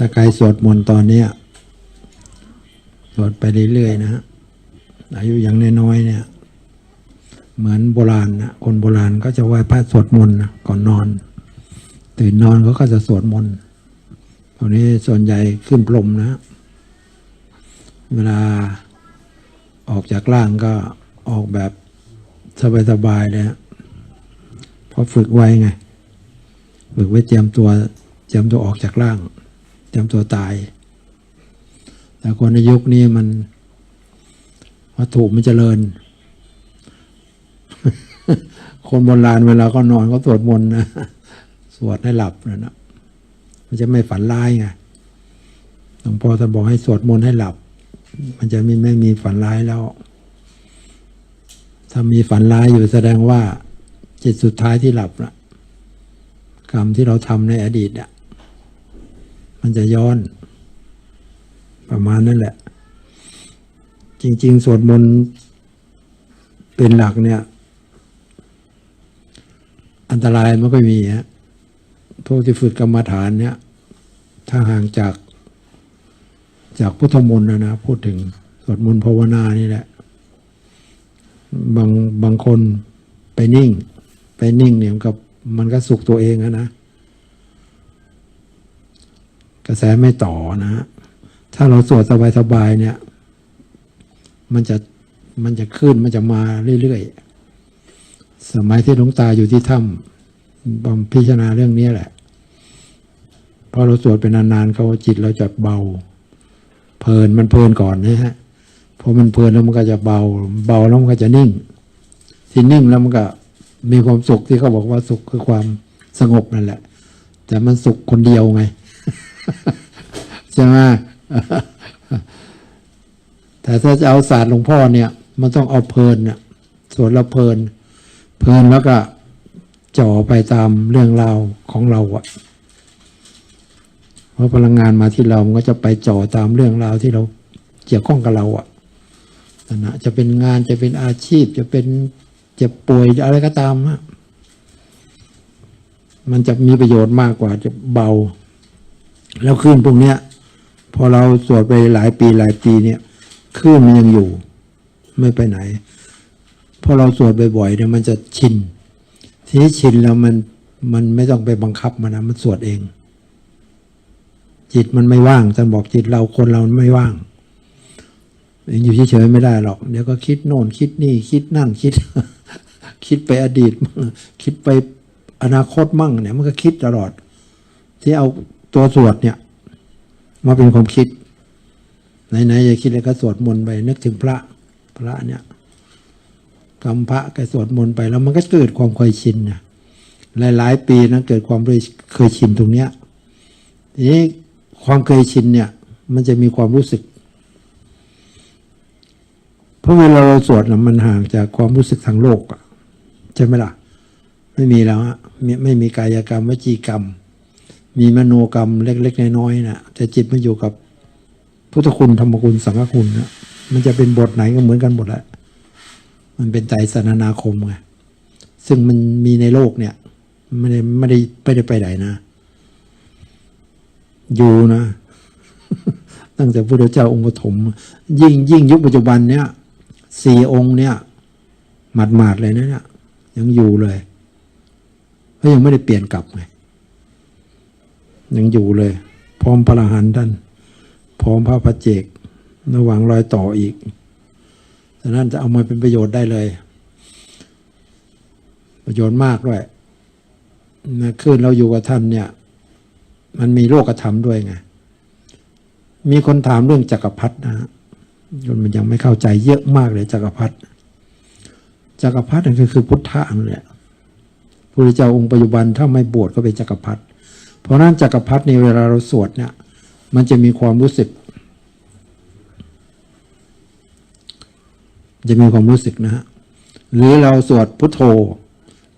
ถ้าใครสวดมนต์ตอนนี้สวดไปเรื่อยๆนะอายุย่างน้อยๆเนี่ย เหมือนโบราณนะคนโบราณก็จะไหว้พระสวดมนต์ก่อนนอน ตื่นนอนเขาก็จะสวดมนต์ตอนนี้ส่วนใหญ่ขึ้นพรมนะ เวลาออกจากร่างก็ออกแบบสบายๆเลยฮะเพราะฝึกไว้ไง ฝึกไว้เตรียมตัวเตรียมตัวออกจากร่าง เตรียมตัวตาย แต่คนในยุคนี้มันวัตถุมันเจริญ คนโบราณเวลาก็นอนก็สวดมนต์นะ สวดให้หลับนะนะมันจะไม่ฝันร้ายไงหลวงพ่อท่าบอกให้สวดมนต์ให้หลับ มันจะไม่ไม่มีฝันร้ายแล้ว ถ้ามีฝันร้ายอยู่แสดงว่าจิตสุดท้ายที่หลับนะกรรมที่เราทำในอดีตอะ มันจะย้อน ประมาณนั่นแหละ จริง ๆ สวดมนต์เป็นหลักเนี่ย อันตรายมันก็มีฮะพวกที่ฝึกกรรมฐานเนี่ย ถ้าห่างจาก จากพุทธมนต์นะนะ พูดถึงสวดมนต์ภาวนานี่แหละ บางบางคนไปนิ่ง ไปนิ่งเนี่ยมันกับมันก็สุขตัวเองอะนะ กระแสไม่ต่อนะฮะถ้าเราสวดสบายๆเนี่ย มันจะมันจะขึ้นมันจะมาเรื่อยๆ สมัยที่หลวงตาอยู่ที่ถ้ำบำพิจารณาเรื่องนี้แหละ พอเราสวดเป็นนานๆเขาจิตเราจะเบา เพลินมันเพลินก่อนนะฮะพอมันเพลินแล้วมันก็จะเบา เบาแล้วมันก็จะนิ่ง ที่นิ่งแล้วมันก็มีความสุขที่เขาบอกว่าสุขคือความสงบนั่นแหละ แต่มันสุขคนเดียวไง ใช่ไหมแต่ถ้าจะเอาศาสตร์หลวงพ่อเนี่ย มันต้องเอาเพลินเนี่ยส่วดแล้วเพลิน เพลินแล้วก็จ่อไปตามเรื่องราวของเราอะเพราะพลังงานมาที่เรา มันก็จะไปจ่อตามเรื่องราวที่เราเกี่ยวข้องกับเราอะนะจะเป็นงานจะเป็นอาชีพ จะเป็นเจ็บป่วยอะไรก็ตามฮะมันจะมีประโยชน์มากกว่าจะเบา แล้วคลื่นพวกเนี้ย พอเราสวดไปหลายปีหลายปีเนี่ยคลื่นมันยังอยู่ ไม่ไปไหน พอเราสวดบ่อยๆเนี่ยมันจะชินทีนี้ชินแล้วมันมันไม่ต้องไปบังคับมันนะมันสวดเอง จิตมันไม่ว่างท่านบอกจิตเราคนเราไม่ว่างอยู่เฉยๆไม่ได้หรอกเดี๋ยวก็คิดโน่นคิดนี่ คิดนั่นคิด คิดไปอดีตมั่งคิดไปอนาคตมั่งเนี่ยมันก็คิดตลอด ที่เอา ตัวสวดเนี่ยมาเป็นความคิดไหนๆอย่าคิดเลยก็สวดมนต์ไปนึกถึงพระพระเนี่ยกำพระก็สวดมนต์ไปแล้วมันก็เกิดความเคยชินนะหลายๆปีนะเกิดความเคยชินตรงเนี้ยทีนี้ความเคยชินเนี่ย มันจะมีความรู้สึกเพราะเวลาเราสวดนะมันห่างจากความรู้สึกทางโลกอะใช่ไหมล่ะ ไม่มีแล้วฮะไม่ไม่มีกายกรรมวจีกรรม มีมโนกรรมเล็ก ๆ น้อยๆนะแต่จิตมันอยู่กับพุทธคุณธรรมคุณสังฆคุณนะมันจะเป็นบทไหนก็เหมือนกันหมดแหละมันเป็นใจสนนาคมไงซึ่งมันมีในโลกเนี่ยไม่ได้ไม่ได้ไม่ได้ไปไหนนะ อยู่นะ ตั้งแต่พระเจ้าองค์ปฐมยิ่งยิ่งยุคปัจจุบันเนี่ยสี่องค์เนี่ยหมาดหมาดๆเลยนะเนี่ยยังอยู่เลยเพราะยังไม่ได้เปลี่ยนกลับไง ยังอยู่เลย พร้อมพระหันท่านพร้อมพระพัจเจกระหว่างรอยต่ออีกฉะนั้นจะเอามาเป็นประโยชน์ได้เลย ประโยชน์มากด้วยนะขึ้นเราอยู่กับท่านเนี่ย มันมีโลกธรรมด้วยไง มีคนถามเรื่องจักรพรรดินะฮะคนมันยังไม่เข้าใจเยอะมากเลยจักรพรรดิจักรพรรดินั่นคือพุทธะนั่นแหละพระเจ้าองค์ปัจจุบันถ้าไม่บวชก็เป็นจักรพรรดิ เพราะนั้นจักรพรรดิในเวลาเราสวดเนี่ย มันจะมีความรู้สึก จะมีความรู้สึกนะฮะหรือเราสวดพุทโธ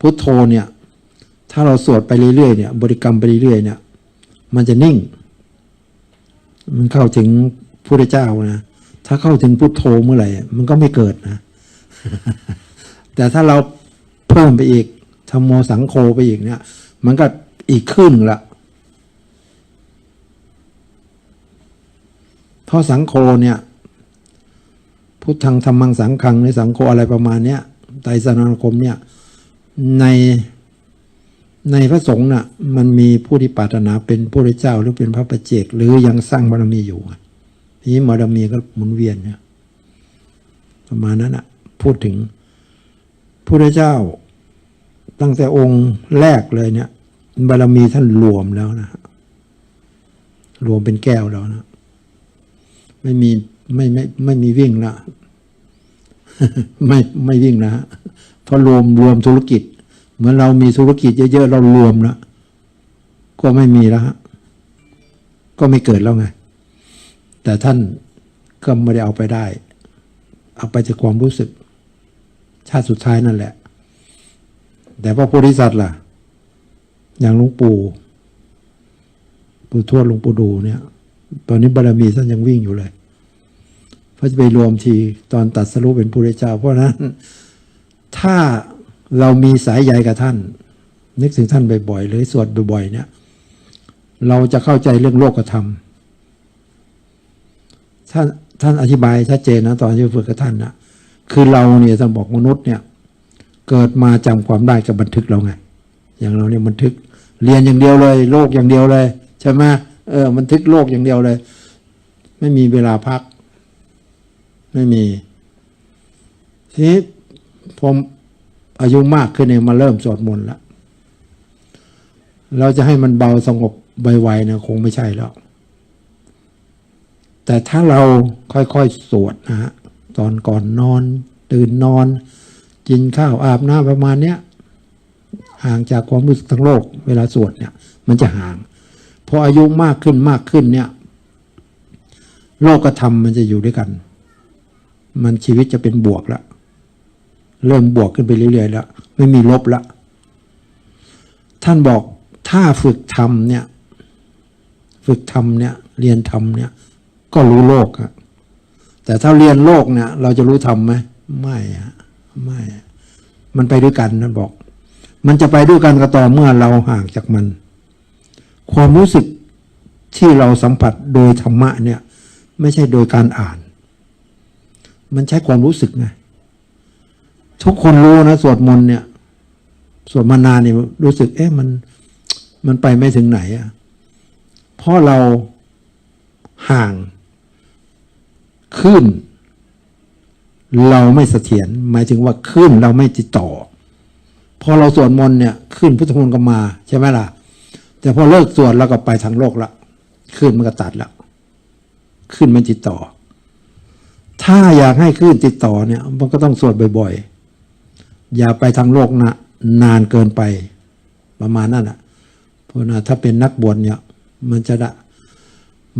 พุทโธเนี่ย ถ้าเราสวดไปเรื่อยๆเนี่ย บริกรรมไปเรื่อยๆเนี่ย มันจะนิ่ง มันเข้าถึงพระเจ้านะถ้าเข้าถึงพุทโธเมื่อไหร่ มันก็ไม่เกิดนะ แต่ถ้าเราเพิ่มไปอีกธรรมโมสังโฆไปอีกเนี่ย มันก็อีกขึ้นละ เพราะสังโฆเนี่ยพุทธังธรรมังสังฆังในสังโฆอะไรประมาณเนี้ยไตรสรณคมเนี่ยในในพระสงฆ์น่ะมันมีผู้ที่ปรารถนาเป็นผู้พระเจ้าหรือเป็นพระประเจกหรือยังสร้างบารมีอยู่ทีนี้บารมีก็หมุนเวียนเนี่ยประมาณนั้นอะพูดถึงผู้พระเจ้า ตั้งแต่องค์แรกเลยเนี่ยบารมีท่านรวมแล้วนะฮะรวมเป็นแก้วแล้วนะ ไม่มีไม่ไม่ไม่มีวิ่งละไม่ไม่วิ่งนะฮะเพราะรวมรวมธุรกิจ เหมือนเรามีธุรกิจเยอะๆเรารวมล้วก็ไม่มีแล้วฮะก็ไม่เกิดแล้วไง แต่ท่านก็ไม่ได้เอาไปได้ เอาไปจากความรู้สึก ชาติสุดท้ายนั่นแหละ แต่พระโพธิสัตว์ล่ะ อย่างหลวงปู่ปู่ทวดหลวงปู่ดูเนี่ย ตอนนี้บารมีท่านยังวิ่งอยู่เลยเพราะจะไปรวมทีตอนตัดสรุปเป็นพระเจ้า เพราะฉะนั้น ถ้าเรามีสายใยกับท่าน นึกถึงท่านบ่อยๆหรือสวดบ่อยๆเนี่ย เราจะเข้าใจเรื่องโลกธรรมท่านท่านอธิบายชัดเจนนะตอนที่ฝึกกับท่านนะคือเราเนี่ยท่านบอกมนุษย์เนี่ย เกิดมาจำความได้กับบันทึกเราไง อย่างเราเนี่ยบันทึก เรียนอย่างเดียวเลย โลกอย่างเดียวเลย ใช่ไหม เออบันทึกโลกอย่างเดียวเลย ไม่มีเวลาพัก ไม่มี ทีนี้ผมอายุมากขึ้นเนี่ยมาเริ่มสวดมนต์ล้วเราจะให้มันเบาสงบไวๆเนี่ยคงไม่ใช่แล้ว แต่ถ้าเราค่อยๆสวดนะฮะตอนก่อนนอน ตื่นนอน กินข้าวอาบน้ำประมาณเนี้ยห่างจากความรู้สึกทั้งโลก เวลาสวดเนี่ย มันจะห่าง พออายุมากขึ้นมากขึ้นเนี่ย โลกธรรมมันจะอยู่ด้วยกัน มันชีวิตจะเป็นบวกแล้วเริ่มบวกขึ้นไปเรื่อยๆแล้วไม่มีลบละท่านบอกถ้าฝึกทำเนี่ย ฝึกทำเนี่ย เรียนทำเนี่ย ก็รู้โลกอะแต่ถ้าเรียนโลกเนี่ย เราจะรู้ทำไหมไม่อะไม่อะมันไปด้วยกันนะบอก มันจะไปด้วยกันก็ต่อเมื่อเราห่างจากมัน ความรู้สึกที่เราสัมผัสโดยธรรมะเนี่ย ไม่ใช่โดยการอ่าน มันใช้ความรู้สึกไงทุกคนรู้นะสวดมนต์เนี่ยสวดมานานเนี่ยรู้สึก เอ๊ะมันมันไปไม่ถึงไหนอะเพราะเราห่างขึ้น เราไม่เสถียรหมายถึงว่าขึ้นเราไม่ติดต่อ พอเราสวดมนต์เนี่ย ขึ้นพุทธมนต์ก็มา ใช่ไหมล่ะ แต่พอเลิกสวดแล้วก็ไปทางโลกละขึ้นมันก็ตัดละขึ้นมันติดต่อ ถ้าอยากให้ขึ้นติดต่อเนี่ย มันก็ต้องสวดบ่อย ๆ อย่าไปทางโลกนะนานเกินไป ประมาณนั้นอะ เพราะนะถ้าเป็นนักบวชเนี่ย มันจะได้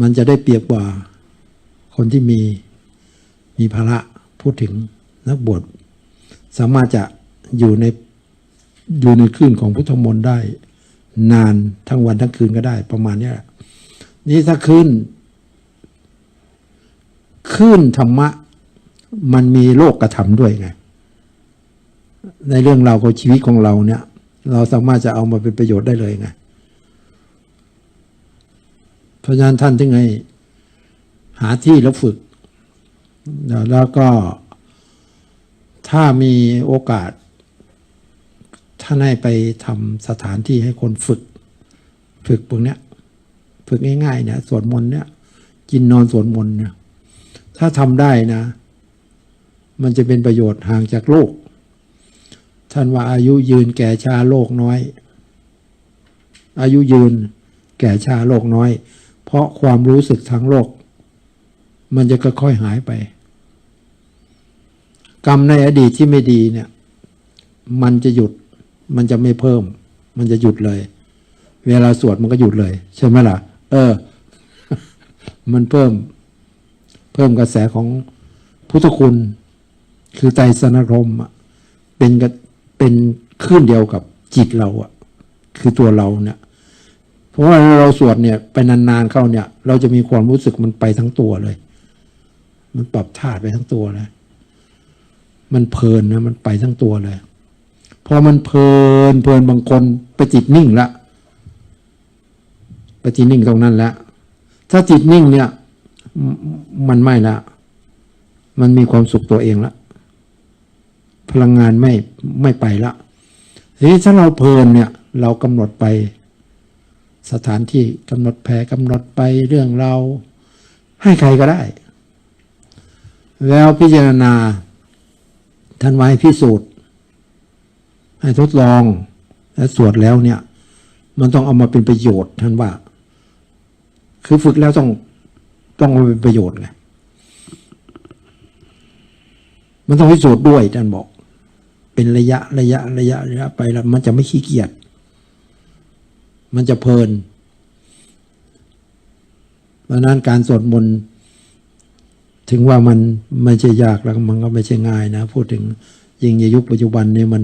มันจะได้เปรียบกว่า คนที่มีมีภาระพูดถึงนักบวชสามารถจะอยู่ในอยู่ในคลื่นของพุทธมนต์ได้ นานทั้งวันทั้งคืนก็ได้ ประมาณนี้นี่ถ้าขึ้นขึ้นธรรมะ มันมีโลกกระทำด้วยไง ในเรื่องเราวของชีวิตของเราเนี่ย เราสามารถจะเอามาเป็นประโยชน์ได้เลยไงเพราะฉะนั้นท่านถึงให้หาที่แล้วฝึก แล้วก็ถ้ามีโอกาส ท่านให้ไปทำสถานที่ให้คนฝึก ฝึกพวกเนี้ย ฝึกง่ายๆเนี่ยสวดมนต์เนี่ย กินนอนสวดมนต์เนี่ย ถ้าทำได้นะ มันจะเป็นประโยชน์ห่างจากโลก ท่านว่าอายุยืนแก่ชาโลกน้อย อายุยืนแก่ชาโลกน้อย เพราะความรู้สึกทางโลก มันจะค่อยๆหายไป กรรมในอดีตที่ไม่ดีเนี่ย มันจะหยุด มันจะไม่เพิ่ม มันจะหยุดเลย เวลาสวดมันก็หยุดเลย ใช่ไหมล่ะ เออ มันเพิ่ม เพิ่มกระแสของพุทธคุณ คือไตรสนรมอะเป็นกับเป็นคลื่นเดียวกับจิตเราอะคือตัวเราเนี่ยเพราะว่าเราสวดเนี่ย ไปนานๆเข้าเนี่ย เราจะมีความรู้สึกมันไปทั้งตัวเลย มันปรับธาตุไปทั้งตัวเลย มันเพลินนะ มันไปทั้งตัวเลย พอมันเพลินเพลินบางคนไปจิตนิ่งละไปจิตนิ่งตรงนั้นแล้วถ้าจิตนิ่งเนี่ย มันไม่ละ มันมีความสุขตัวเองละ พลังงานไม่ไม่ไปละทีนี้ถ้าเราเพลินเนี่ย เรากำหนดไป สถานที่กำหนดแผกำหนดไปเรื่องเราให้ใครก็ได้ แล้วพิจารณาท่านไว้พิสูจน์ ให้ทดลองและสวดแล้วเนี่ย มันต้องเอามาเป็นประโยชน์ท่านว่า คือฝึกแล้วต้องต้องเอามาเป็นประโยชน์ไงมันต้องพิสูจน์ด้วยท่านบอก เป็นระยะระยะระยะระยะไปแล้ว มันจะไม่ขี้เกียจมันจะเพลินเพราะฉะนั้นการสวดมนต์ถึงว่ามันไม่ใช่ยากแล้วมันก็ไม่ใช่ง่ายนะ พูดถึงยิ่งในยุคปัจจุบันเนี่ยมัน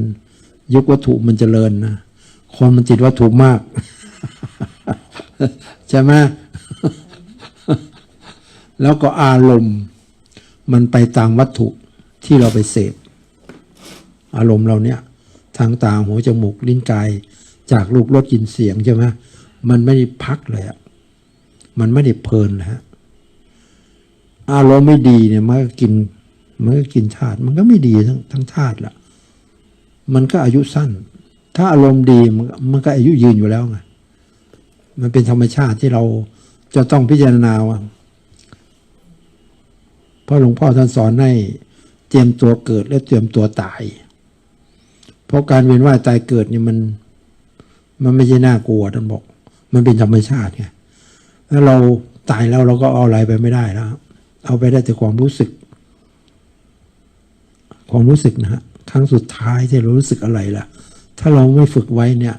ยุควัตถุมันเจริญนะคนมันติดวัตถุมาก ใช่ไหมแล้วก็อารมณ์มันไปตามวัตถุที่เราไปเสพ อารมณ์เราเนี่ย ทางตาหูจมูกลิ้นกาย จากรูปรสกลิ่นเสียงใช่ไหมมันไม่ได้พักเลยอะมันไม่ได้เพลินนะฮะอารมณ์ไม่ดีเนี่ยมันก็กินมันก็กินชาติมันก็ไม่ดีทั้งทั้งชาติละ มันก็อายุสั้น ถ้าอารมณ์ดีมันก็อายุยืนอยู่แล้วไงมันเป็นธรรมชาติที่เราจะต้องพิจารณาว่าเพราะหลวงพ่อท่านสอนให้เตรียมตัวเกิดและเตรียมตัวตาย เพราะการเวียนว่ายตายเกิดเนี่ยมัน มันไม่ใช่น่ากลัวท่านบอก มันเป็นธรรมชาติไงแล้วเราตายแล้วเราก็เอาอะไรไปไม่ได้แล้วเอาไปได้แต่ความรู้สึก ความรู้สึกนะฮะ รั้งสุดท้ายที่เรารู้สึกอะไรล่ะ ถ้าเราไม่ฝึกไว้เนี่ย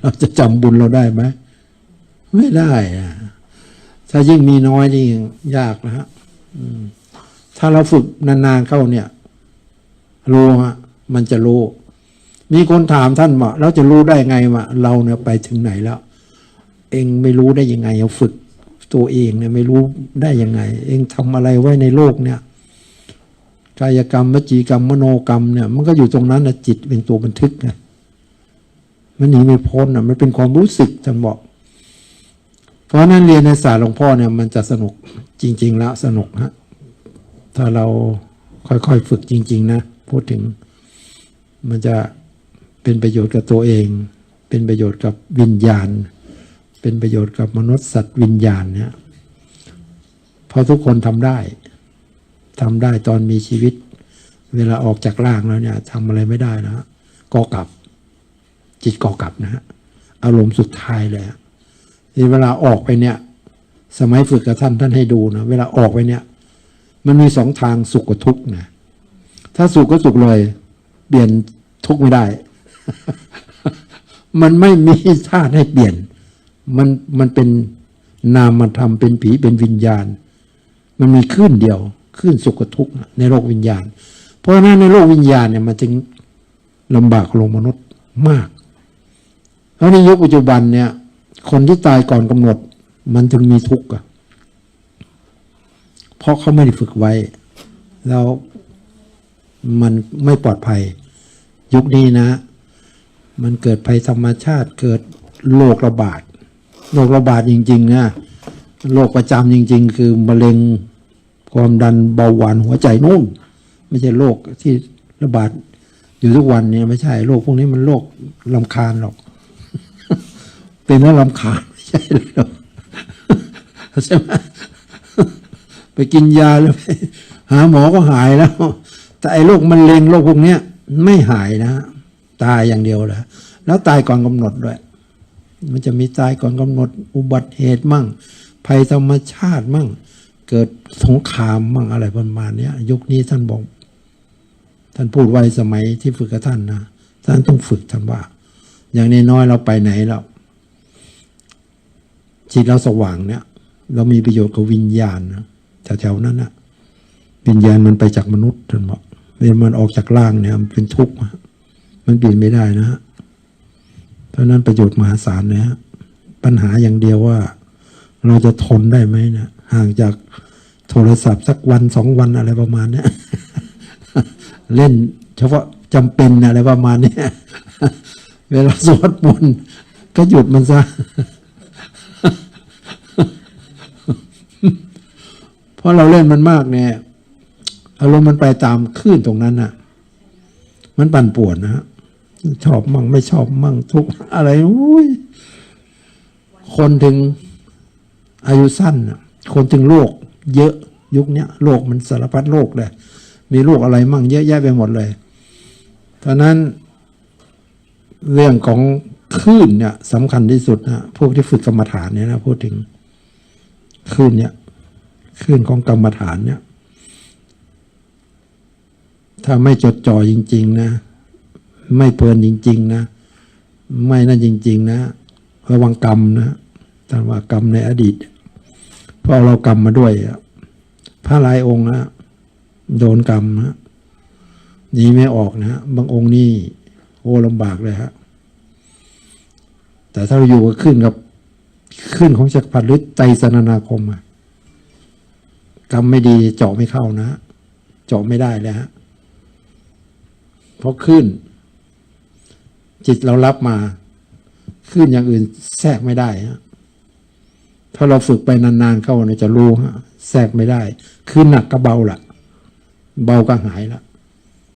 เราจะจำบุญเราได้ไหมไม่ได้อะถ้ายิ่งมีน้อยนี่ยิ่งยากนะฮะถ้าเราฝึกนานๆเข้าเนี่ยรู้ฮะมันจะรู้ มีคนถามท่านว่าเราจะรู้ได้ไงว่าเราเนี่ยไปถึงไหนแล้ว เองไม่รู้ได้ยังไงเอาฝึกตัวเองเนี่ยไม่รู้ได้ยังไง เองทำอะไรไว้ในโลกเนี่ย กายกรรมวจีกรรมมโนกรรมเนี่ยมันก็อยู่ตรงนั้นนะจิตเป็นตัวบันทึกไงมันหนีไม่พ้นอะมันเป็นความรู้สึกท่านบอกเพราะนั้นเรียนในศาสตร์หลวงพ่อเนี่ยมันจะสนุกจริง ๆ แล้วสนุกฮะถ้าเราค่อยๆฝึกจริง ๆ นะพูดถึง มันจะเป็นประโยชน์กับตัวเอง เป็นประโยชน์กับวิญญาณ เป็นประโยชน์กับมนุษย์สัตว์วิญญาณเนี่ยเพราะทุกคนทำได้ ทำได้ตอนมีชีวิต เวลาออกจากร่างแล้วเนี่ยทำอะไรไม่ได้นะก็กลับ จิตก่อกลับนะฮะอารมณ์สุดท้ายเลยนี่เวลาออกไปเนี่ย สมัยฝึกกับท่านท่านให้ดูนะเวลาออกไปเนี่ย มันมีสองทางสุขกับทุกข์นะถ้าสุขก็สุขเลย เปลี่ยนทุกข์ไม่ได้ มันไม่มีธาตุให้เปลี่ยน มันมันเป็นนามธรรมเป็นผีเป็นวิญญาณ มันมีคลื่นเดียว คลื่นสุขกับทุกข์ในโลกวิญญาณ เพราะฉะนั้นในโลกวิญญาณเนี่ยมันจึงลำบากลงมนุษย์มากแล้วในยุคปัจจุบันเนี่ย คนที่ตายก่อนกำหนด มันถึงมีทุกข์อะเพราะเขาไม่ได้ฝึกไว้ แล้วมันไม่ปลอดภัย ยุคนี้นะ มันเกิดภัยธรรมชาติเกิดโรคระบาดโรคระบาดจริงๆนะโรคประจำจริง ๆ คือมะเร็ง ความดันเบาหวานหัวใจนู่น ไม่ใช่โรคที่ระบาดอยู่ทุกวันเนี่ยไม่ใช่โรคพวกนี้มันโรคลำคาญหรอก เป็นแล้วลำคาญไม่ใช่หรอกใช่ไหมไปกินยาแล้วไปหาหมอก็หายแล้ว แต่ไอ้โรคมะเร็งโรคพวกเนี้ย ไม่หายนะ ตายอย่างเดียวแหละแล้วตายก่อนกำหนดด้วย มันจะมีตายก่อนกำหนด อุบัติเหตุมั่ง ภัยธรรมชาติมั่ง เกิดสงครามมั่งอะไรประมาณนี้ยยุคนี้ท่านบอก ท่านพูดไว้สมัยที่ฝึกกับท่านนะท่านต้องฝึกท่านว่า อย่างน้อยๆเราไปไหนแล้วจิตเราสว่างเนี่ย เรามีประโยชน์กับวิญญาณนะแถวๆนั้นนะวิญญาณมันไปจากมนุษย์ท่านบอกเวลามันออกจากร่างเนี่ยมันเป็นทุกข์มันเปลี่ยนไม่ได้นะฮะเพราะนั้นประโยชน์มหาศาลนะฮะปัญหาอย่างเดียวว่า เราจะทนได้ไหมนะ ห่างจากโทรศัพท์สักวันสองวันอะไรประมาณเนี้ยเล่นเฉพาะจำเป็นอะไรประมาณเนี้ยเวลาสวดมนต์ก็หยุดมันซะเพราะเราเล่นมันมากเนี่ยอารมณ์มันไปตามคลื่นตรงนั้นน่ะ มันปั่นป่วนนะฮะชอบมั่งไม่ชอบมั่งทุกอะไรอุ้ยคนถึงอายุสั้นน่ะ คนถึงโรคเยอะยุคเนี้ยโรคมันสารพัดโรคเลย มีโรคอะไรมั่งเยอะแยะไปหมดเลยตอนนั้นเรื่องของคลื่นเนี่ยสำคัญที่สุดนะพวกที่ฝึกกรรมฐานเนี่ยนะพูดถึงคลื่นเนี่ยคลื่นของกรรมฐานเนี่ย ถ้าไม่จดจ่อจริง ๆ นะ ไม่เพลินจริง ๆ นะ ไม่นั่นจริง ๆ นะ ระวังกรรมนะท่ว่ากรรมในอดีต ราะเรากรรมมาด้วยพระหลายองค์นะโดนกรรมนะหนีไม่ออกนะบางองค์นี่โอ้ลำบากเลยฮะแต่ถ้าเราอยู่กับขึ้นกับขึ้นของจักรพรรดิหรือไตสนานาคมอะกรรมไม่ดีเจาะไม่เข้านะ เจาะไม่ได้เลยฮะเพราะขึ้น จิตเรารับมา ขึ้นอย่างอื่นแทรกไม่ได้ฮะ ถ้าเราฝึกไปนานๆเข้าเนี่ยจะรู้ฮะแทรกไม่ได้ คือหนักก็เบาละเบาก็หายละ